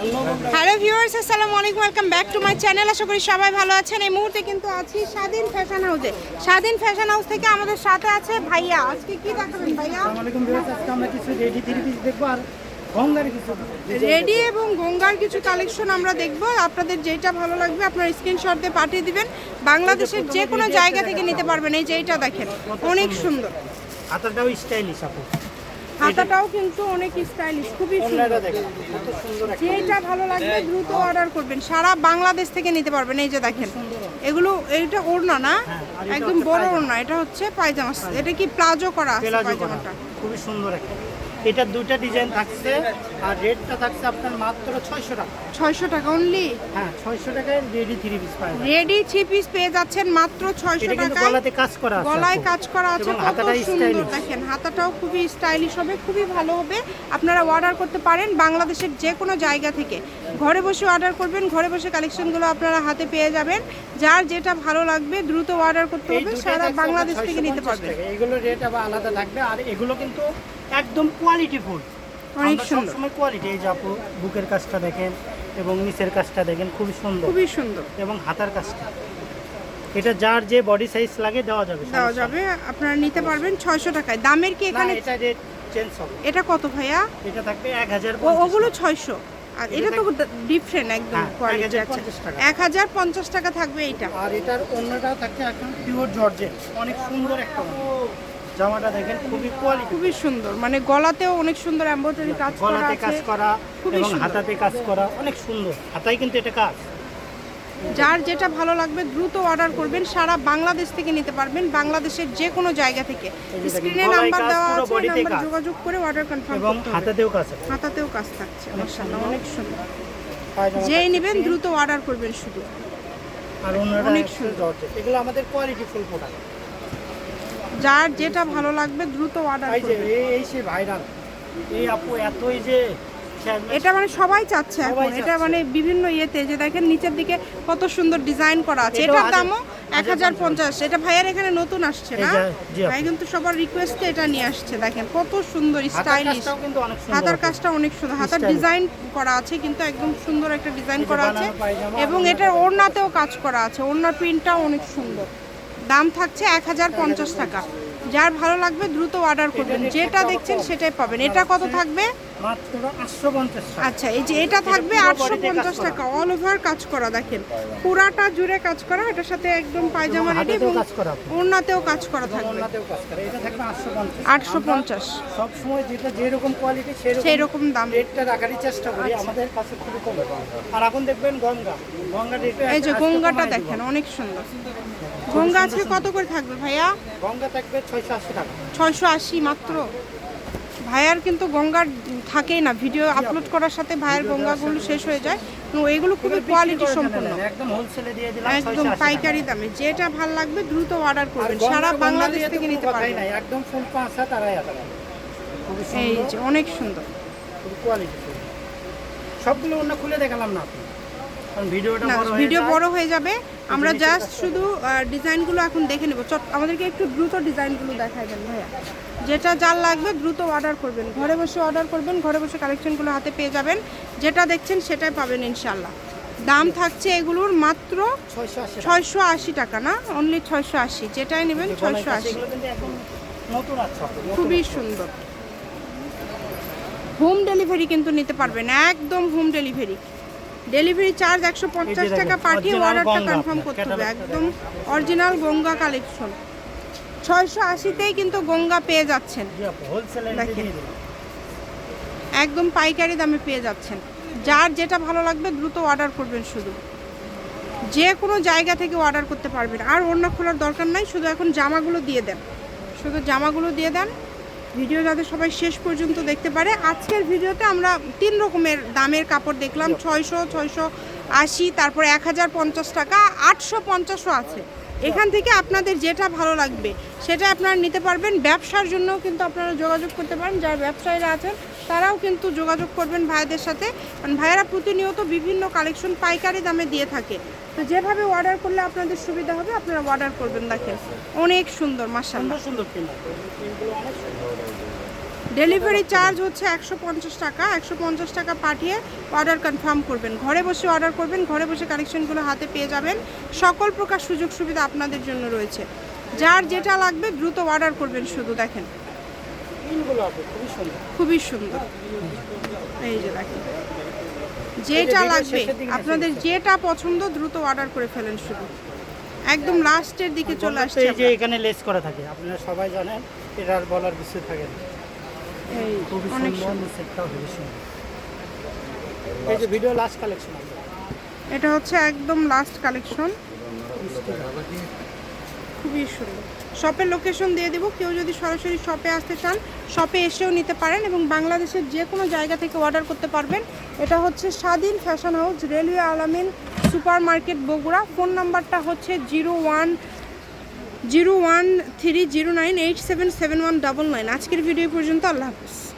Hello viewers আসসালামু আলাইকুম welcome back to my channel. আশা করি সবাই ভালো আছেন। এই মুহূর্তে কিন্তু আছি স্বাধীন ফ্যাশন হাউসে। স্বাধীন ফ্যাশন হাউস থেকে আমাদের সাথে আছে ভাইয়া। আজকে কি দেখাবেন ভাইয়া? আসসালামাইকুম ভিউয়ার্স আজকে আমরা কিছু রেডি থ্রি পিস দেখব আর গঙ্গার কিছু রেডি এবং গঙ্গার কিছু কালেকশন আমরা দেখব। আপনাদের যেটা ভালো লাগবে আপনার স্ক্রিনশট দিয়ে পাঠিয়ে দিবেন। বাংলাদেশের যে কোনো জায়গা থেকে নিতে পারবেন। এই যে এইটা দেখেন অনেক সুন্দর। হাতাটাও স্টাইলিশ আপু। হাতাটাও কিন্তু অনেক স্টাইলিশ খুবই সুন্দর। যেটা ভালো লাগবে দ্রুত অর্ডার করবেন। সারা বাংলাদেশ থেকে নিতে পারবেন এই যে দেখেন। এগুলো এইটা ওড়না না? হ্যাঁ, একদম বড় ওড়না এটা হচ্ছে পায়জামা। এটা কি প্লাজো করা আছে পায়জামাটা? খুবই সুন্দর একটা। এটার দুইটা ডিজাইন থাকছে আর রেটটা থাকছে আপনার মাত্র ছয়শো টাকা। ছয়শো টাকা অনলি হ্যাঁ ছয়শো টাকায় রেডি থ্রি পিস যায়। রেডি থ্রি পিস পেয়ে যাচ্ছেন মাত্র ছয়শো এটা কিন্তু টাকায়। গলাতে কাজ করা আছে গলায় কাজ করা আছে কত হাতাটা সুন্দর। দেখেন হাতাটাও খুবই স্টাইলিশ হবে খুবই ভালো হবে। আপনারা অর্ডার করতে পারেন বাংলাদেশের যে কোনো জায়গা থেকে। ঘরে বসে অর্ডার করবেন ঘরে বসে কালেকশনগুলো আপনারা হাতে পেয়ে যাবেন। যার যেটা ভালো লাগবে দ্রুত অর্ডার করতে হবে সারা বাংলাদেশ থেকে নিতে পারবেন। এগুলো রেট আবার আলাদা থাকবে। আর এগুলো কিন্তু একদম কোয়ালিটি ফুল অনেক সুন্দর। সবসময় কোয়ালিটি এই যে আপু বুকের কাজটা দেখেন এবং নিচের কাজটা দেখেন খুবই সুন্দর। খুবই সুন্দর। এবং হাতার কাজটা। এটা যার যে বডি সাইজ লাগে দেওয়া যাবে দেওয়া যাবে। আপনারা নিতে পারবেন ছয়শো টাকায়। দামের কি এখানে এটা রেট চেঞ্জ হবে। এটা কত ভাইয়া? এটা থাকবে এক হাজার ও ওগুলো ছয়শো। আর এটা এটা তো ডিফারেন্ট একদম হ্যাঁ, কোয়ালিটি আছে। 1050 টাকা। এক হাজার পঞ্চাশ টাকা থাকবে এইটা। আর এটার অন্যটাও থাকছে একদম পিওর জর্জেট অনেক সুন্দর একটা। জামাটা দেখেন খুবই কোয়ালিটি খুবই সুন্দর। মানে গলাতেও অনেক সুন্দর এমব্রয়ডারি কাজ করা গলাতে কাজ করা এবং হাতাতে কাজ করা অনেক সুন্দর। হাতায় কিন্তু এটা কাজ। যার যেটা ভালো লাগবে দ্রুত অর্ডার করবেন। সারা বাংলাদেশ থেকে নিতে পারবেন। বাংলাদেশের যে কোনো জায়গা থেকে স্ক্রিনে নাম্বার দেওয়া আছে নাম্বার যোগাযোগ করে অর্ডার কনফার্ম এবং হাতাতেও কাজ আছে। হাতাতেও কাজ থাকছে। মাশাআল্লাহ অনেক সুন্দর। যেই নেবেন দ্রুত অর্ডার করবেন শুধু। আর অনেক সুন্দর। এগুলো আমাদের কোয়ালিটি ফুল প্রোডাক্ট যার যেটা ভালো লাগবে দ্রুত অর্ডার করবেন এই সে ভাইরাল এই আপু এতই যে এটা মানে সবাই চাচ্ছে এখন। এটা মানে বিভিন্ন ইয়েতে যে দেখেন নিচের দিকে কত সুন্দর ডিজাইন করা আছে। এটার দামও এক হাজার পঞ্চাশ। এটা ভাইয়ের এখানে নতুন আসছে না? ভাই কিন্তু সবার রিকোয়েস্টে এটা নিয়ে আসছে দেখেন। কত সুন্দর হাতার স্টাইলিশ কাজটাও কিন্তু অনেক সুন্দর হাতার কাজটা অনেক সুন্দর। হাতার ডিজাইন করা আছে কিন্তু একদম সুন্দর একটা ডিজাইন করা আছে। এবং এটার ওড়নাতেও কাজ করা আছে। ওড়নার প্রিন্টটাও অনেক সুন্দর। দাম থাকছে এক হাজার পঞ্চাশ টাকা। যার ভালো লাগবে দ্রুত অর্ডার করবেন। যেটা দেখছেন সেটাই পাবেন। এটা কত থাকবে? আচ্ছা এই যে এটা থাকবে আটশো পঞ্চাশ টাকা। অল ওভার কাজ করা দেখেন। পুরাটা জুড়ে কাজ করা এটার সাথে একদম পায়জামা রেডি এবং কাজ করা ওড়নাতেও কাজ করা থাকবে। আটশো পঞ্চাশ। সবসময় যেটা যেরকম কোয়ালিটি সেই রকম দাম। রেটটা রাখারই চেষ্টা করি। আচ্ছা। আমাদের কাছে খুবই কম। আর এখন দেখবেন গঙ্গা। গঙ্গা এই যে গঙ্গাটা দেখেন অনেক সুন্দর। গঙ্গা আজকে কত করে থাকবে ভাইয়া? গঙ্গা থাকবে ছয়শো আশি টাকা। ছয়শো আশি মাত্র? ভাইয়ার কিন্তু গঙ্গার থাকেই না। ভিডিও আপলোড করার সাথে ভাইয়ের গঙ্গাগুলো শেষ হয়ে যায়। এগুলো খুবই কোয়ালিটি সম্পন্ন। একদম হোলসেলে দিয়ে দিলাম একদম 680 টাকা। পাইকারি দামে। যেটা ভালো লাগবে দ্রুত অর্ডার করবেন। সারা বাংলাদেশ থেকে নিতে পারবেন। একদম ফুল পাঁচ এই যে অনেক সুন্দর। কোয়ালিটি সবগুলো অন্য খুলে দেখালাম না আপনি না ভিডিও। বড় হয়ে যাবে। আমরা জাস্ট শুধু ডিজাইনগুলো এখন দেখে নেব। চট আমাদেরকে একটু দ্রুত ডিজাইনগুলো দেখাই দেন ভাইয়া। যেটা যার লাগবে দ্রুত অর্ডার করবেন। ঘরে বসে অর্ডার করবেন ঘরে বসে কালেকশনগুলো হাতে পেয়ে যাবেন। যেটা দেখছেন সেটাই পাবেন ইনশাল্লাহ দাম থাকছে এগুলোর মাত্র ছয়শো আশি টাকা। না? অনলি ছয়শো আশি। যেটাই নেবেন ছয়শো আশি। এগুলো কিন্তু এখন নতুন আছে আপু, নতুন। খুবই সুন্দর। হোম ডেলিভারি কিন্তু নিতে পারবেন। একদম হোম ডেলিভারি ডেলিভারি চার্জ একশো পঞ্চাশ টাকা পাঠিয়ে অর্ডারটা কনফার্ম করতে হবে। একদম অরিজিনাল গঙ্গা কালেকশন ছয়শো আশিতেই কিন্তু গঙ্গা পেয়ে যাচ্ছেন। দেখেন। একদম পাইকারি দামে পেয়ে যাচ্ছেন। যার যেটা ভালো লাগবে দ্রুত অর্ডার করবেন শুধু। যে কোনো জায়গা থেকে অর্ডার করতে পারবেন। আর অন্য খোলার দরকার নাই শুধু এখন জামাগুলো দিয়ে দেন। শুধু জামাগুলো দিয়ে দেন ভিডিও যাতে সবাই শেষ পর্যন্ত দেখতে পারে। আজকের ভিডিওতে আমরা তিন রকমের দামের কাপড় দেখলাম। ছয়শো ছয়শো আশি তারপরে এক হাজার পঞ্চাশ টাকা আটশো পঞ্চাশও আছে। এখান থেকে আপনাদের যেটা ভালো লাগবে, সেটা আপনারা নিতে পারবেন। ব্যবসার জন্যও কিন্তু আপনারা যোগাযোগ করতে পারেন। যারা ব্যবসায়ীরা আছেন, তারাও কিন্তু যোগাযোগ করবেন ভাইদের সাথে। কারণ ভাইয়েরা প্রতিনিয়ত বিভিন্ন কালেকশন পাইকারি দামে দিয়ে থাকে। তো যেভাবে অর্ডার করলে আপনাদের সুবিধা হবে, আপনারা অর্ডার করবেন। দেখেন, অনেক সুন্দর সুন্দর সুন্দর ডেলিভারি চার্জ হচ্ছে একশো পঞ্চাশ টাকা। একশো পঞ্চাশ টাকা পাঠিয়ে অর্ডার কনফার্ম করবেন। ঘরে বসে অর্ডার করবেন ঘরে বসে কালেকশনগুলো হাতে পেয়ে যাবেন। সকল প্রকার সুযোগ সুবিধা আপনাদের জন্য রয়েছে। যার যেটা লাগবে দ্রুত অর্ডার করবেন শুধু দেখেন। খুবই সুন্দর। এই যে দেখেন। যেটা লাগবে আপনাদের যেটা পছন্দ দ্রুত অর্ডার করে ফেলেন শুধু। একদম লাস্টের দিকে চলে আসছে এই যে এখানে লেস করা থাকে আপনারা সবাই জানেন এটা আর বলার কিছু থাকে না। এই খুবই অনেক সুন্দর। সুন্দর সেটটাও খুবই সুন্দর। এই যে ভিডিও লাস্ট কালেকশন এটা হচ্ছে একদম লাস্ট কালেকশন খুবই সুন্দর। শপের লোকেশন দিয়ে দেবো। কেউ যদি সরাসরি শপে আসতে চান শপে এসেও নিতে পারেন এবং বাংলাদেশের যে কোনো জায়গা থেকে অর্ডার করতে পারবেন। এটা হচ্ছে Swadhin fashion house railway Alamin super market Bogura phone নাম্বারটা হচ্ছে zero one zero one three zero nine eight seven seven one double nine. আজকের ভিডিও পর্যন্ত আল্লাহ হাফিজ।